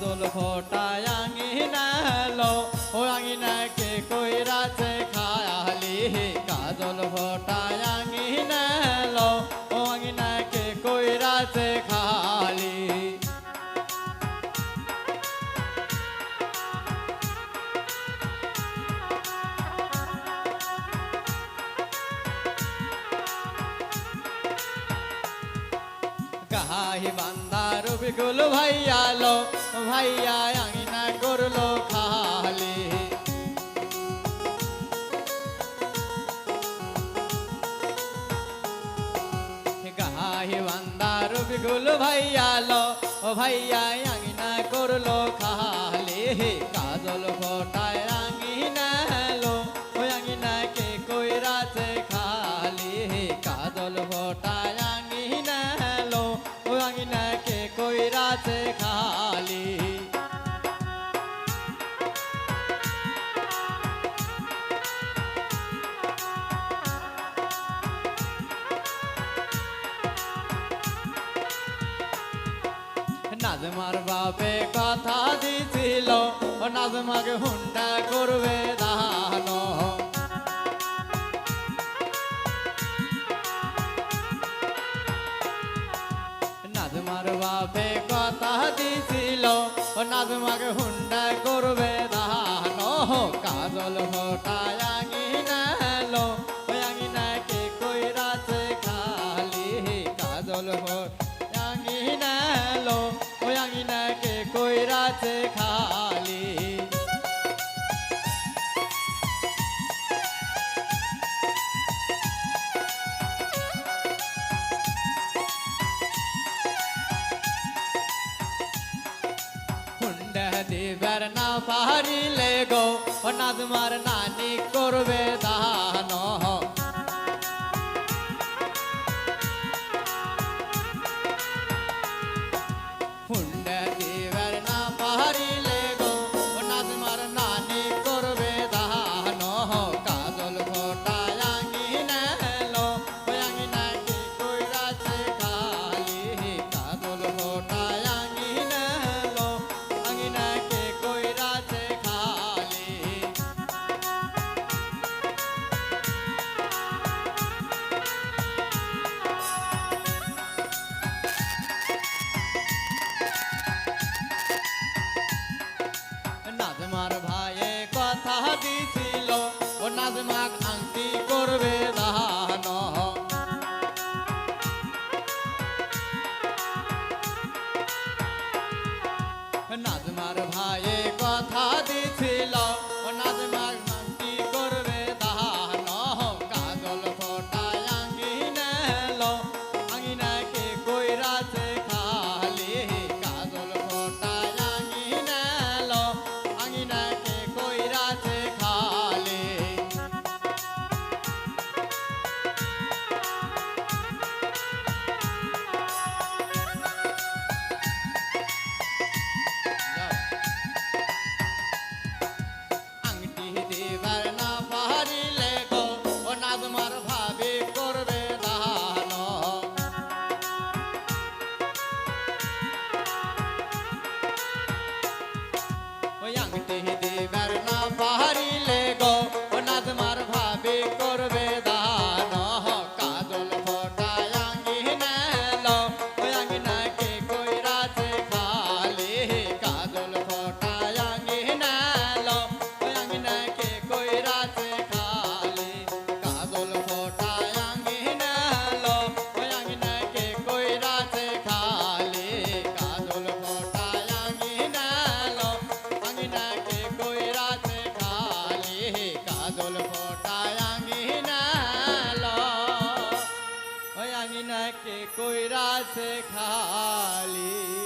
কাজল ফোটায় আঙিনালো ও আঙিনাকে কইরাছে খায়ালি। কাজল ফোটায় কাহাই বান্দার বিগুল ভাইয়া লো, ভাইয়া আঙিনা করল খালি। গাহি বান্দার বিগুল ভাইয়া লো, ভাইয়া আঙিনা করল খালি। কাজল ফোটায় আঙিনা লো, ওই আঙিনাকে কইরাছে খালি। কাজল ফোটায় আঙিনা ওই আঙিনাকে কইরাছে খালি। নাজমার বাপে কথা দিছিল নাজমাকে হুন্ডা করবে বাপে কথা দিছিল নাজমাকে হুন্ডা করবে দানো কাজল ফোটায় লো ওই আঙিনাকে কইরাছে খালি। কাজল ফোটায় আঙিনালো ওই আঙিনাকে কইরাছে খালি। না পারিলে গো ও নাজমার নানি করবে দান দিবার কে কইরা সে খালি।